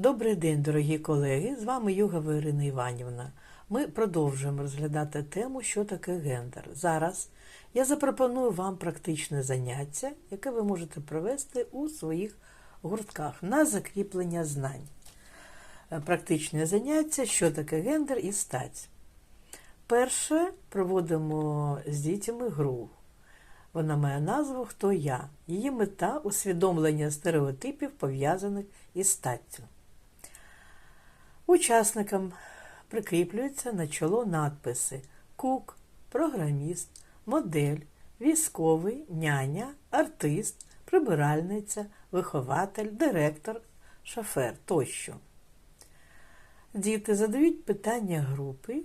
Добрий день, дорогі колеги! З вами Югова Ірина Іванівна. Ми продовжуємо розглядати тему, що таке гендер. Зараз я запропоную вам практичне заняття, яке ви можете провести у своїх гуртках на закріплення знань. Е, Практичне заняття, що таке гендер і стать. Перше проводимо з дітьми гру. Вона має назву Хто я? Її мета усвідомлення стереотипів, пов'язаних із статтю. Учасникам прикріплюються на чоло надписи Кук, програміст, модель, військовий, няня, артист, прибиральниця, вихователь, директор, шофер тощо. Діти задають питання групи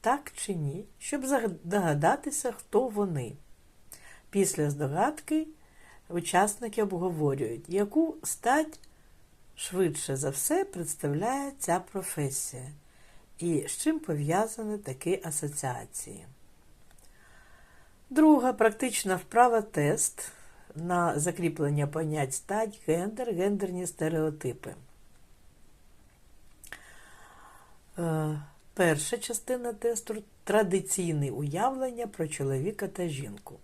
так чи ні, щоб здогадатися, хто вони. Після здогадки учасники обговорюють, яку стать швидше за все представляє ця професія і з чим пов'язані такі асоціації. Друга практична вправа тест на закріплення понять стать, гендер, гендерні стереотипи. Е, Перша частина тесту традиційне уявлення про чоловіка та жінку.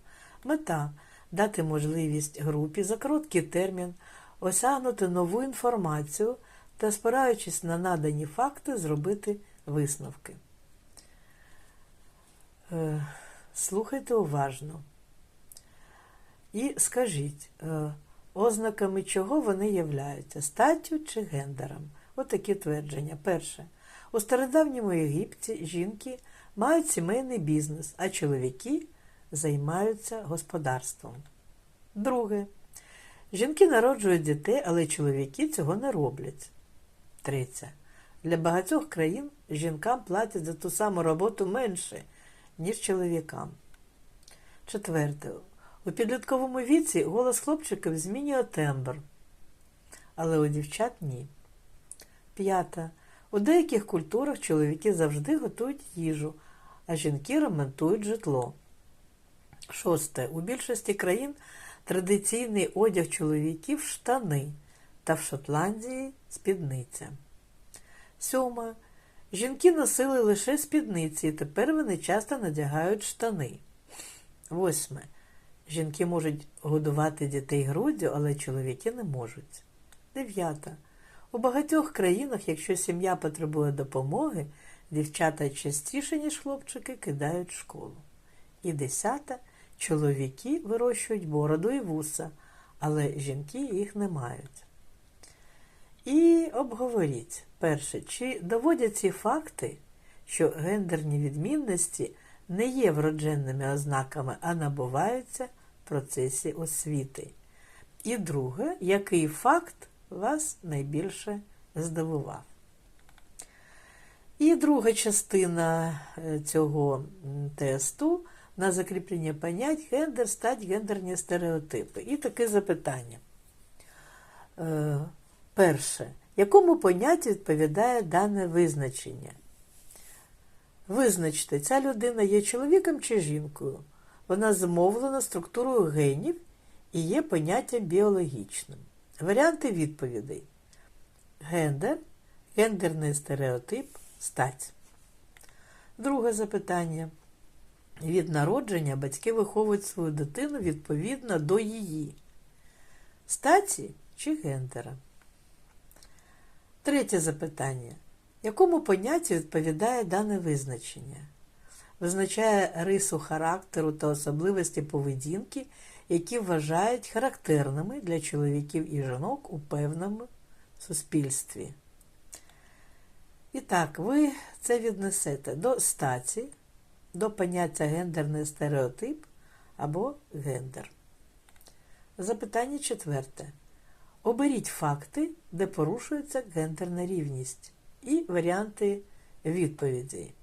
Мета дати можливість групі за короткий термін осягнути нову інформацію та, спираючись на надані факти, зробити висновки. Е, Слухайте уважно. І скажіть, е, ознаками чого вони являються статтю чи гендером? Отакі твердження. Перше. У стародавньому Єгипті жінки мають сімейний бізнес, а чоловіки займаються господарством. Друге. Жінки народжують дітей, але чоловіки цього не роблять. Третє. Для багатьох країн жінкам платять за ту саму роботу менше, ніж чоловікам. Четверте. У підлітковому віці голос хлопчиків змінює тембр, але у дівчат ні. П'яте. У деяких культурах чоловіки завжди готують їжу, а жінки ремонтують житло. Шосте. У більшості країн традиційний одяг чоловіків штани та в Шотландії спідниця. Сьоме. Жінки носили лише спідниці, і тепер вони часто надягають штани. Восьме. Жінки можуть годувати дітей груддю, але чоловіки не можуть. Дев'ята. У багатьох країнах, якщо сім'я потребує допомоги, дівчата частіше, ніж хлопчики, кидають школу. І десята. Чоловіки вирощують бороду і вуса, але жінки їх не мають. І обговоріть, перше, чи доводять ці факти, що гендерні відмінності не є вродженними ознаками, а набуваються в процесі освіти. І друге, який факт вас найбільше здивував. І друга частина цього тесту на закріплення понять гендер, стать, гендерні стереотипи. І таке запитання. Е, перше. Якому поняттю відповідає дане визначення? Визначте, ця людина є чоловіком чи жінкою. Вона зумовлена структурою генів і є поняттям біологічним. Варіанти відповідей. Гендер, гендерний стереотип, стать. Друге запитання. Від народження батьки виховують свою дитину відповідно до її статі чи гендера. Третє запитання. Якому поняттю відповідає дане визначення? Визначає рису характеру та особливості поведінки, які вважають характерними для чоловіків і жінок у певному суспільстві. І так, ви це віднесете до статі до поняття гендерний стереотип або гендер. Запитання четверте. Оберіть факти, де порушується гендерна рівність, і варіанти відповідей.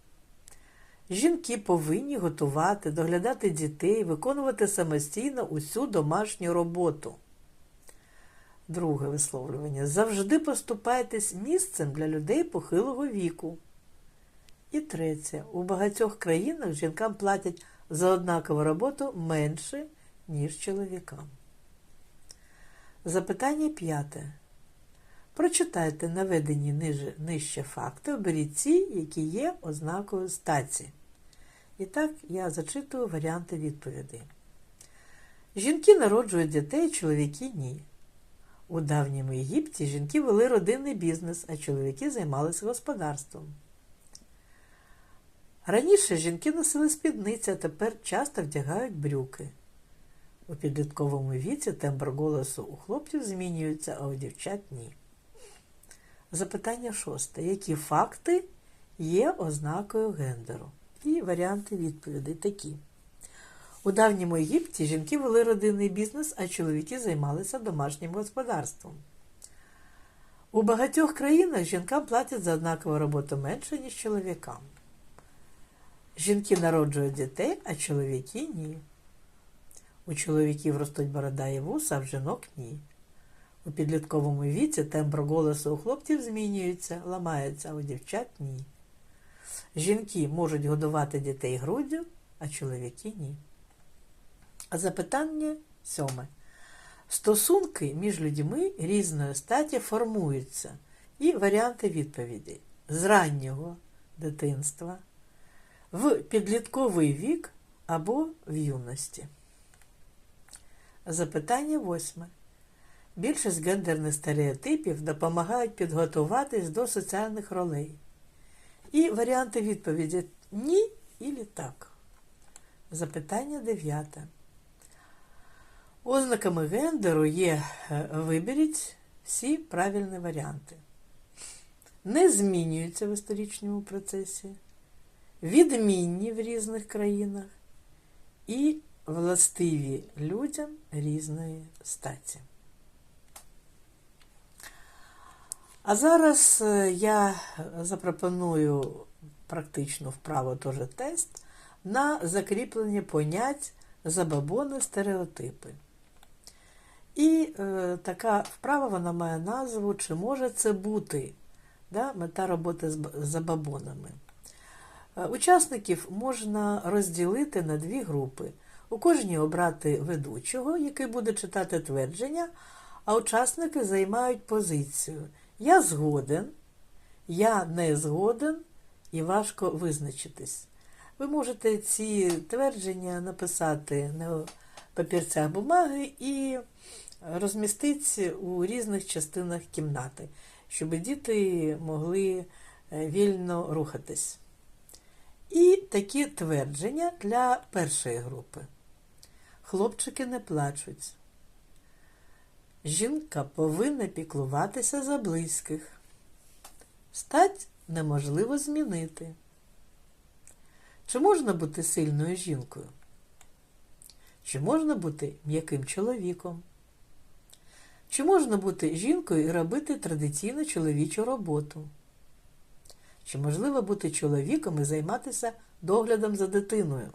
Жінки повинні готувати, доглядати дітей, виконувати самостійно усю домашню роботу. Друге висловлювання. Завжди поступайтесь місцем для людей похилого віку. І третє. У багатьох країнах жінкам платять за однакову роботу менше, ніж чоловікам. Запитання п'яте. Прочитайте наведені ниже, нижче факти, оберіть ці, які є ознакою статі. І так я зачитую варіанти відповідей. Жінки народжують дітей, чоловіки ні. У давньому Єгипті жінки вели родинний бізнес, а чоловіки займалися господарством. Раніше жінки носили спідниці, а тепер часто вдягають брюки. У підлітковому віці тембр голосу у хлопців змінюється, а у дівчат ні. Запитання шосте. Які факти є ознакою гендеру? І варіанти відповідей такі. У давньому Єгипті жінки вели родинний бізнес, а чоловіки займалися домашнім господарством. У багатьох країнах жінкам платять за однакову роботу менше, ніж чоловікам. Жінки народжують дітей, а чоловіки ні. У чоловіків ростуть борода і вуса, а в жінок ні. У підлітковому віці тембр голосу у хлопців змінюється, ламається, а у дівчат ні. Жінки можуть годувати дітей груддю, а чоловіки ні. А запитання сьоме. Стосунки між людьми різної статі формуються і варіанти відповідей з раннього дитинства, в підлітковий вік або в юності. Запитання восьме. Більшість гендерних стереотипів допомагають підготуватись до соціальних ролей. І варіанти відповіді ні і так. Запитання дев'яте. Ознаками гендеру є е, виберіть всі правильні варіанти. Не змінюються в історичному процесі, відмінні в різних країнах і властиві людям різної статі. А зараз е, я запропоную практичну вправу теж тест на закріплення понять забабони стереотипи. І е, така вправа вона має назву Чи може це бути? Да, Мета роботи з забабонами. Е, Учасників можна розділити на дві групи. У кожній обрати ведучого, який буде читати твердження, а учасники займають позицію. Я згоден, я не згоден і важко визначитись. Ви можете ці твердження написати на папірцях бумаги і розмістити у різних частинах кімнати, щоб діти могли е, вільно рухатись. І такі твердження для першої групи. Хлопчики не плачуть. Жінка повинна піклуватися за близьких. Стать неможливо змінити. Чи можна бути сильною жінкою? Чи можна бути м'яким чоловіком? Чи можна бути жінкою і робити традиційну чоловічу роботу? Чи можливо бути чоловіком і займатися доглядом за дитиною?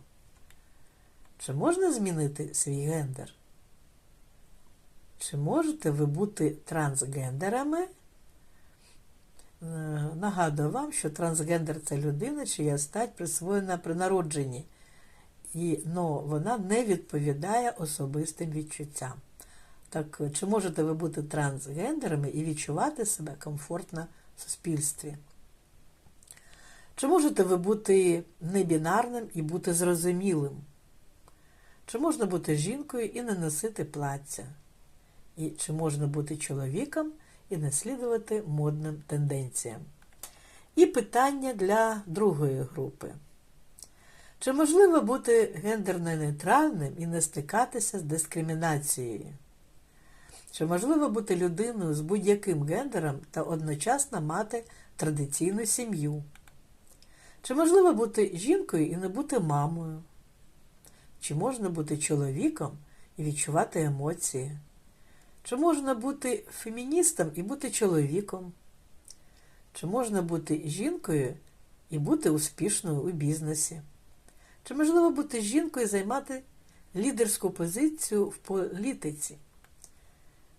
Чи можна змінити свій гендер? Чи можете ви бути трансгендерами? Е, Нагадую вам, що трансгендер це людина, чия стать присвоєна при народженні, но вона не відповідає особистим відчуттям. Так, чи можете ви бути трансгендерами і відчувати себе комфортно в суспільстві? Чи можете ви бути небінарним і бути зрозумілим? Чи можна бути жінкою і не носити плаття? І чи можна бути чоловіком і не слідувати модним тенденціям? І питання для другої групи. Чи можливо бути гендерно-нейтральним і не стикатися з дискримінацією? Чи можливо бути людиною з будь-яким гендером та одночасно мати традиційну сім'ю? Чи можливо бути жінкою і не бути мамою? Чи можна бути чоловіком і відчувати емоції? Чи можна бути феміністом і бути чоловіком? Чи можна бути жінкою і бути успішною у бізнесі? Чи можливо бути жінкою і займати лідерську позицію в політиці?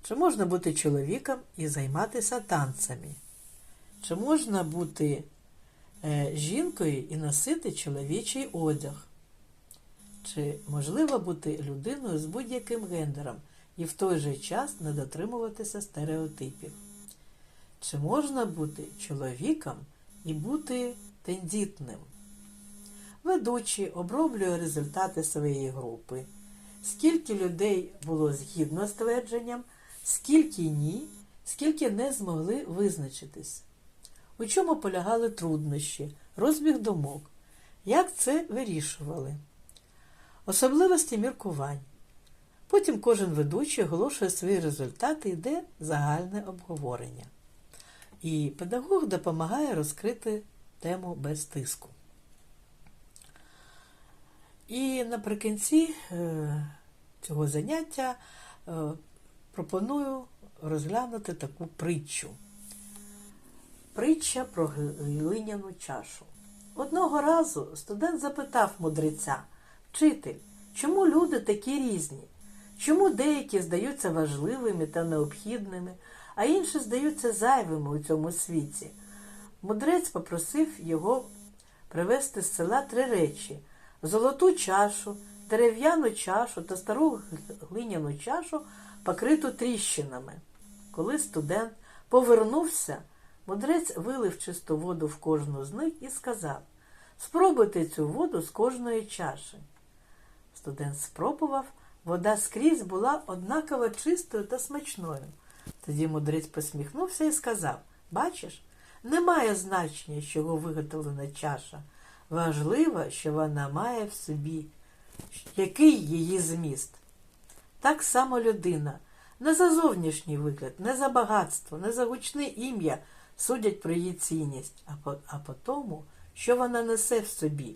Чи можна бути чоловіком і займатися танцями? Чи можна бути жінкою і носити чоловічий одяг? Чи можливо бути людиною з будь-яким гендером і в той же час не дотримуватися стереотипів? чи можна бути чоловіком і бути тендітним? Ведучий оброблює результати своєї групи. Скільки людей було згідно з твердженням, скільки ні, скільки не змогли визначитись. У чому полягали труднощі, розбіг думок, як це вирішували, особливості міркувань. Потім кожен ведучий оголошує свої результати, йде загальне обговорення. І педагог допомагає розкрити тему без тиску. І наприкінці е, цього заняття е, пропоную розглянути таку притчу. Притча про глиняну чашу. Одного разу студент запитав мудреця, вчитель, чому люди такі різні? Чому деякі здаються важливими та необхідними, а інші здаються зайвими у цьому світі? Мудрець попросив його привезти з села три речі: золоту чашу, дерев'яну чашу та стару глиняну чашу, покриту тріщинами. Коли студент повернувся, мудрець вилив чисту воду в кожну з них і сказав: Спробуйте цю воду з кожної чаші. Студент спробував, вода скрізь була однаково чистою та смачною. Тоді мудрець посміхнувся і сказав: Бачиш, немає значення, з чого виготовлена чаша. Важливо, що вона має в собі, який її зміст. Так само людина не за зовнішній вигляд, не за багатство, не за гучне ім'я судять про її цінність, а по, а по тому, що вона несе в собі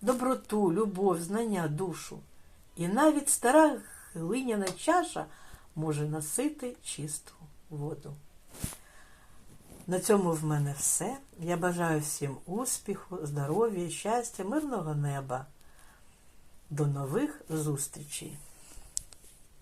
доброту, любов, знання, душу. І навіть стара глиняна чаша може носити чисту воду. На цьому в мене все. Я бажаю всім успіху, здоров'я, щастя, мирного неба. До нових зустрічей!